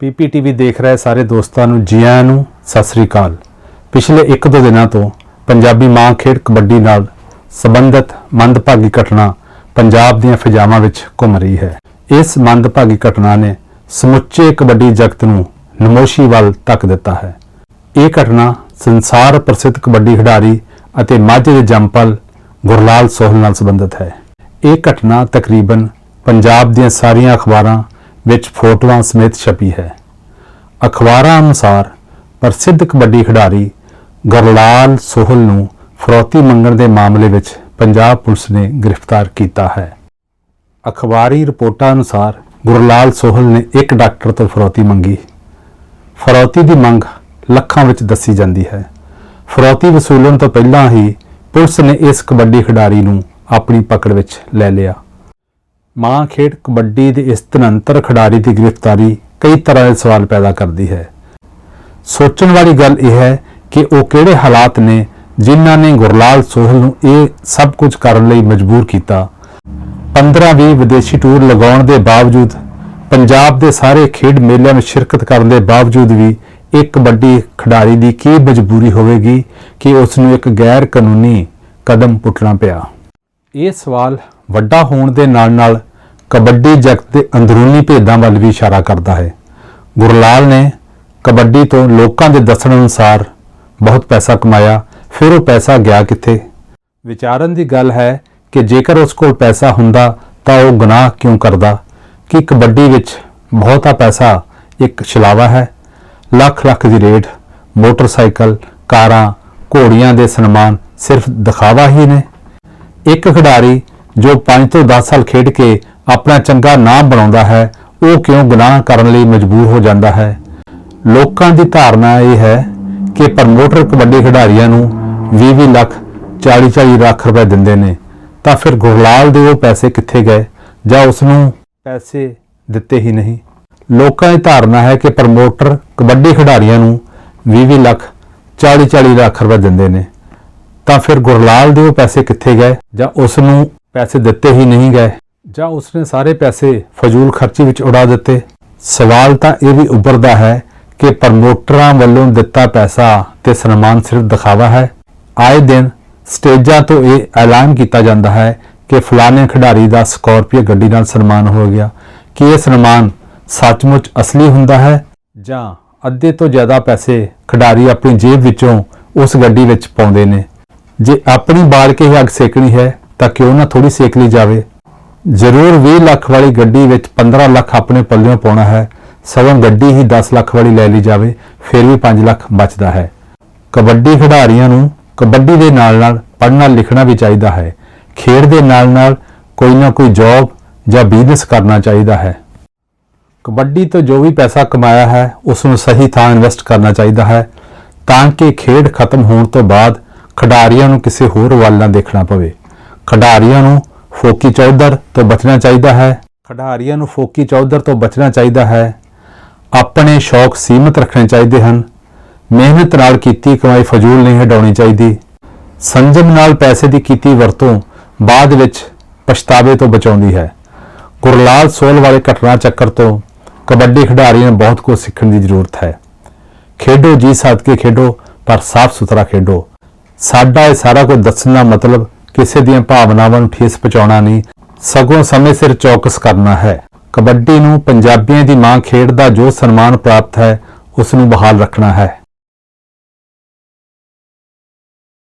ਪੀਪੀਟੀਵੀ ਦੇਖ ਰਹੇ ਸਾਰੇ ਦੋਸਤਾਂ ਨੂੰ ਜੀ ਆਇਆਂ ਨੂੰ ਸਤਿ ਸ੍ਰੀ ਅਕਾਲ। ਪਿਛਲੇ ਇੱਕ ਦੋ ਦਿਨਾਂ ਤੋਂ ਪੰਜਾਬੀ ਮਾਂ ਖੇਡ ਕਬੱਡੀ ਨਾਲ ਸੰਬੰਧਿਤ ਮੰਦਭਾਗੀ ਘਟਨਾ ਪੰਜਾਬ ਦੀਆਂ ਫਿਜ਼ਾਵਾਂ ਵਿੱਚ ਘੁੰਮ ਰਹੀ ਹੈ। ਇਸ ਮੰਦਭਾਗੀ ਘਟਨਾ ਨੇ ਸਮੁੱਚੇ ਕਬੱਡੀ ਜਗਤ ਨੂੰ ਨਮੋਸ਼ੀ ਵੱਲ ਧੱਕ ਦਿੱਤਾ ਹੈ। ਇਹ ਘਟਨਾ ਸੰਸਾਰ ਪ੍ਰਸਿੱਧ ਕਬੱਡੀ ਖਿਡਾਰੀ ਅਤੇ ਮਾਝੇ ਦੇ ਜੰਪਲ ਗੁਰਲਾਲ ਸੋਹਲ ਨਾਲ ਸੰਬੰਧਿਤ ਹੈ। ਇਹ ਘਟਨਾ ਤਕਰੀਬਨ ਪੰਜਾਬ ਦੀਆਂ ਸਾਰੀਆਂ ਅਖਬਾਰਾਂ ਵਿੱਚ ਫੋਟੋਆਂ ਸਮੇਤ ਛਪੀ ਹੈ। ਅਖਬਾਰਾਂ ਅਨੁਸਾਰ ਪ੍ਰਸਿੱਧ ਕਬੱਡੀ ਖਿਡਾਰੀ ਗੁਰਲਾਲ ਸੋਹਲ ਨੂੰ ਫਰੋਤੀ ਮੰਗਣ ਦੇ ਮਾਮਲੇ ਵਿੱਚ ਪੰਜਾਬ ਪੁਲਿਸ ਨੇ ਗ੍ਰਿਫਤਾਰ ਕੀਤਾ ਹੈ। ਅਖਬਾਰੀ ਰਿਪੋਰਟਾਂ ਅਨੁਸਾਰ ਗੁਰਲਾਲ ਸੋਹਲ ਨੇ ਇੱਕ ਡਾਕਟਰ ਤੋਂ ਫਰੋਤੀ ਮੰਗੀ। ਫਰੋਤੀ ਦੀ ਮੰਗ ਲੱਖਾਂ ਵਿੱਚ ਦੱਸੀ ਜਾਂਦੀ ਹੈ। ਫਰੌਤੀ ਵਸੂਲਣ ਤੋਂ ਪਹਿਲਾਂ ਹੀ ਪੁਲਿਸ ਨੇ ਇਸ ਕਬੱਡੀ ਖਿਡਾਰੀ ਨੂੰ ਆਪਣੀ ਪਕੜ ਵਿੱਚ ਲੈ ਲਿਆ। ਮਾਂ ਖੇਡ ਕਬੱਡੀ ਦੇ ਇਸ ਤਨੰਤਰ ਖਿਡਾਰੀ ਦੀ ਗ੍ਰਿਫਤਾਰੀ ਕਈ ਤਰ੍ਹਾਂ ਦੇ ਸਵਾਲ ਪੈਦਾ ਕਰਦੀ ਹੈ। ਸੋਚਣ ਵਾਲੀ ਗੱਲ ਇਹ ਹੈ ਕਿ ਉਹ ਕਿਹੜੇ ਹਾਲਾਤ ਨੇ ਜਿਨ੍ਹਾਂ ਨੇ ਗੁਰਲਾਲ ਸੋਹਲ ਨੂੰ ਇਹ ਸਭ ਕੁਝ ਕਰਨ ਲਈ ਮਜਬੂਰ ਕੀਤਾ। 15-20 ਵਿਦੇਸ਼ੀ ਟੂਰ ਲਗਾਉਣ ਦੇ ਬਾਵਜੂਦ, ਪੰਜਾਬ ਦੇ ਸਾਰੇ ਖੇਡ ਮੇਲਿਆਂ ਵਿੱਚ ਸ਼ਿਰਕਤ ਕਰਨ ਦੇ ਬਾਵਜੂਦ ਵੀ ਇੱਕ ਕਬੱਡੀ ਖਿਡਾਰੀ ਦੀ ਕੀ ਮਜਬੂਰੀ ਹੋਵੇਗੀ ਕਿ ਉਸ ਨੂੰ ਇੱਕ ਗੈਰ ਕਾਨੂੰਨੀ ਕਦਮ ਪੁੱਟਣਾ ਪਿਆ। ਇਹ ਸਵਾਲ ਵੱਡਾ ਹੋਣ ਦੇ ਨਾਲ-ਨਾਲ ਕਬੱਡੀ ਜਗਤ ਦੇ ਅੰਦਰੂਨੀ ਭੇਦਾਂ ਵੱਲ ਵੀ ਇਸ਼ਾਰਾ ਕਰਦਾ ਹੈ। ਗੁਰਲਾਲ ਨੇ ਕਬੱਡੀ ਤੋਂ ਲੋਕਾਂ ਦੇ ਦੱਸਣ ਅਨੁਸਾਰ ਬਹੁਤ ਪੈਸਾ ਕਮਾਇਆ, ਫਿਰ ਉਹ ਪੈਸਾ ਗਿਆ ਕਿੱਥੇ? ਵਿਚਾਰਨ ਦੀ ਗੱਲ ਹੈ ਕਿ ਜੇਕਰ ਉਸ ਕੋਲ ਪੈਸਾ ਹੁੰਦਾ ਤਾਂ ਉਹ ਗੁਨਾਹ ਕਿਉਂ ਕਰਦਾ? ਕਿ ਕਬੱਡੀ ਵਿੱਚ ਬਹੁਤਾ ਪੈਸਾ ਇੱਕ ਛਲਾਵਾ ਹੈ? ਲੱਖ ਲੱਖ ਦੀ ਰੇਡ, ਮੋਟਰਸਾਈਕਲ, ਕਾਰਾਂ, ਘੋੜੀਆਂ ਦੇ ਸਨਮਾਨ ਸਿਰਫ ਦਿਖਾਵਾ ਹੀ ਨੇ। ਇੱਕ ਖਿਡਾਰੀ ਜੋ 5 ਤੋਂ 10 ਸਾਲ ਖੇਡ ਕੇ ਆਪਣਾ ਚੰਗਾ ਨਾਮ ਬਣਾਉਂਦਾ ਹੈ, ਉਹ ਕਿਉਂ ਗੁਨਾਹ ਕਰਨ ਲਈ ਮਜਬੂਰ ਹੋ ਜਾਂਦਾ ਹੈ? ਲੋਕਾਂ ਦੀ ਧਾਰਨਾ ਇਹ ਹੈ ਕਿ ਪ੍ਰਮੋਟਰ ਕਬੱਡੀ ਖਿਡਾਰੀਆਂ ਨੂੰ 20-20 ਲੱਖ 40-40 ਲੱਖ ਰੁਪਏ ਦਿੰਦੇ ਨੇ। ਤਾਂ ਫਿਰ ਗੁਰਲਾਲ ਦੇ ਉਹ ਪੈਸੇ ਕਿੱਥੇ ਗਏ? ਜਾਂ ਉਸ ਨੂੰ ਪੈਸੇ ਦਿੱਤੇ ਹੀ ਨਹੀਂ? ਲੋਕਾਂ ਦੀ ਧਾਰਨਾ ਹੈ ਕਿ ਪ੍ਰਮੋਟਰ ਕਬੱਡੀ ਖਿਡਾਰੀਆਂ ਨੂੰ 20-20 ਲੱਖ 40-40 ਲੱਖ ਰੁਪਏ ਦਿੰਦੇ ਨੇ। ਤਾਂ ਫਿਰ ਗੁਰਲਾਲ ਦੇ ਉਹ ਪੈਸੇ ਕਿੱਥੇ ਗਏ? ਜਾਂ ਉਸ ਨੂੰ ਪੈਸੇ ਦਿੱਤੇ ਹੀ ਨਹੀਂ ਗਏ? ਜਾਂ ਉਸਨੇ ਸਾਰੇ ਪੈਸੇ ਫਜ਼ੂਲ ਖਰਚੀ ਵਿੱਚ ਉਡਾ ਦਿੱਤੇ? ਸਵਾਲ ਤਾਂ ਇਹ ਵੀ ਉੱਭਰਦਾ ਹੈ ਕਿ ਪ੍ਰਮੋਟਰਾਂ ਵੱਲੋਂ ਦਿੱਤਾ ਪੈਸਾ ਤੇ ਸਨਮਾਨ ਸਿਰਫ ਦਿਖਾਵਾ ਹੈ। ਆਏ ਦਿਨ ਸਟੇਜਾਂ ਤੋਂ ਇਹ ਐਲਾਨ ਕੀਤਾ ਜਾਂਦਾ ਹੈ ਕਿ ਫਲਾਣੇ ਖਿਡਾਰੀ ਦਾ ਸਕਾਰਪੀਓ ਗੱਡੀ ਨਾਲ ਸਨਮਾਨ ਹੋ ਗਿਆ। ਕਿ ਇਹ ਸਨਮਾਨ ਸੱਚਮੁੱਚ ਅਸਲੀ ਹੁੰਦਾ ਹੈ? ਜਾਂ ਅੱਧੇ ਤੋਂ ਜ਼ਿਆਦਾ ਪੈਸੇ ਖਿਡਾਰੀ ਆਪਣੀ ਜੇਬ ਵਿੱਚੋਂ ਉਸ ਗੱਡੀ ਵਿੱਚ ਪਾਉਂਦੇ ਨੇ? ਜੇ ਆਪਣੀ ਬਾਲ ਕੇ ਹੀ ਅੱਗ ਸੇਕਣੀ ਹੈ, ਤਾਂ ਕਿਉਂ ਨਾ ਥੋੜੀ ਸੇਕ ਲਈ ਜਾਵੇ? ਜ਼ਰੂਰ 20 ਲੱਖ ਵਾਲੀ ਗੱਡੀ ਵਿੱਚ 15 ਲੱਖ ਆਪਣੇ ਪੱਲਿਓਂ ਪਾਉਣਾ ਹੈ, ਸਗੋਂ ਗੱਡੀ ਹੀ 10 ਲੱਖ ਵਾਲੀ ਲੈ ਲਈ ਜਾਵੇ, ਫਿਰ ਵੀ 5 ਲੱਖ ਬਚਦਾ ਹੈ। ਕਬੱਡੀ ਖਿਡਾਰੀਆਂ ਨੂੰ ਕਬੱਡੀ ਦੇ ਨਾਲ-ਨਾਲ ਪੜ੍ਹਨਾ ਲਿਖਣਾ ਵੀ ਚਾਹੀਦਾ ਹੈ। ਖੇਡ ਦੇ ਨਾਲ-ਨਾਲ ਕੋਈ ਨਾ ਕੋਈ ਜੌਬ ਜਾਂ ਬਿਜ਼ਨਸ ਕਰਨਾ ਚਾਹੀਦਾ ਹੈ। ਕਬੱਡੀ ਤੋਂ ਜੋ ਵੀ ਪੈਸਾ ਕਮਾਇਆ ਹੈ, ਉਸ ਨੂੰ ਸਹੀ ਥਾਂ ਇਨਵੈਸਟ ਕਰਨਾ ਚਾਹੀਦਾ ਹੈ, ਤਾਂ ਕਿ ਖੇਡ ਖਤਮ ਹੋਣ ਤੋਂ ਬਾਅਦ ਖਿਡਾਰੀਆਂ ਨੂੰ ਕਿਸੇ ਹੋਰ ਵੱਲ ਨਾ ਦੇਖਣਾ ਪਵੇ। ਖਿਡਾਰੀਆਂ ਨੂੰ ਫੋਕੀ ਚੌਧਰ ਤੋਂ ਬਚਣਾ ਚਾਹੀਦਾ ਹੈ। ਖਿਡਾਰੀਆਂ ਨੂੰ ਫੋਕੀ ਚੌਧਰ ਤੋਂ ਬਚਣਾ ਚਾਹੀਦਾ ਹੈ। ਆਪਣੇ ਸ਼ੌਕ ਸੀਮਤ ਰੱਖਣੇ ਚਾਹੀਦੇ ਹਨ। ਮਿਹਨਤ ਨਾਲ ਕੀਤੀ ਕਮਾਈ ਫਜ਼ੂਲ ਨਹੀਂ ਹਟਾਉਣੀ ਚਾਹੀਦੀ। ਸੰਜਮ ਨਾਲ ਪੈਸੇ ਦੀ ਕੀਤੀ ਵਰਤੋਂ ਬਾਅਦ ਵਿੱਚ ਪਛਤਾਵੇ ਤੋਂ ਬਚਾਉਂਦੀ ਹੈ। ਗੁਰਲਾਲ ਸੋਲ ਵਾਲੇ ਘਟਨਾ ਚੱਕਰ ਤੋਂ ਕਬੱਡੀ ਖਿਡਾਰੀਆਂ ਨੂੰ ਬਹੁਤ ਕੁਝ ਸਿੱਖਣ ਦੀ ਜ਼ਰੂਰਤ ਹੈ। ਖੇਡੋ ਜੀ ਸਾਧ ਕੇ ਖੇਡੋ, ਪਰ ਸਾਫ਼ ਸੁਥਰਾ ਖੇਡੋ। ਸਾਡਾ ਇਹ ਸਾਰਾ ਕੁਝ ਦੱਸਣ ਦਾ ਮਤਲਬ ਕਿਸੇ ਦੀਆਂ ਭਾਵਨਾਵਾਂ ਨੂੰ ਠੇਸ ਪਹੁੰਚਾਉਣਾ ਨਹੀਂ, ਸਗੋਂ ਸਮੇਂ ਸਿਰ ਚੌਕਸ ਕਰਨਾ ਹੈ। ਕਬੱਡੀ ਨੂੰ ਪੰਜਾਬੀਆਂ ਦੀ ਮਾਂ ਖੇਡ ਦਾ ਜੋ ਸਨਮਾਨ ਪ੍ਰਾਪਤ ਹੈ ਉਸ ਨੂੰ ਬਹਾਲ ਰੱਖਣਾ ਹੈ।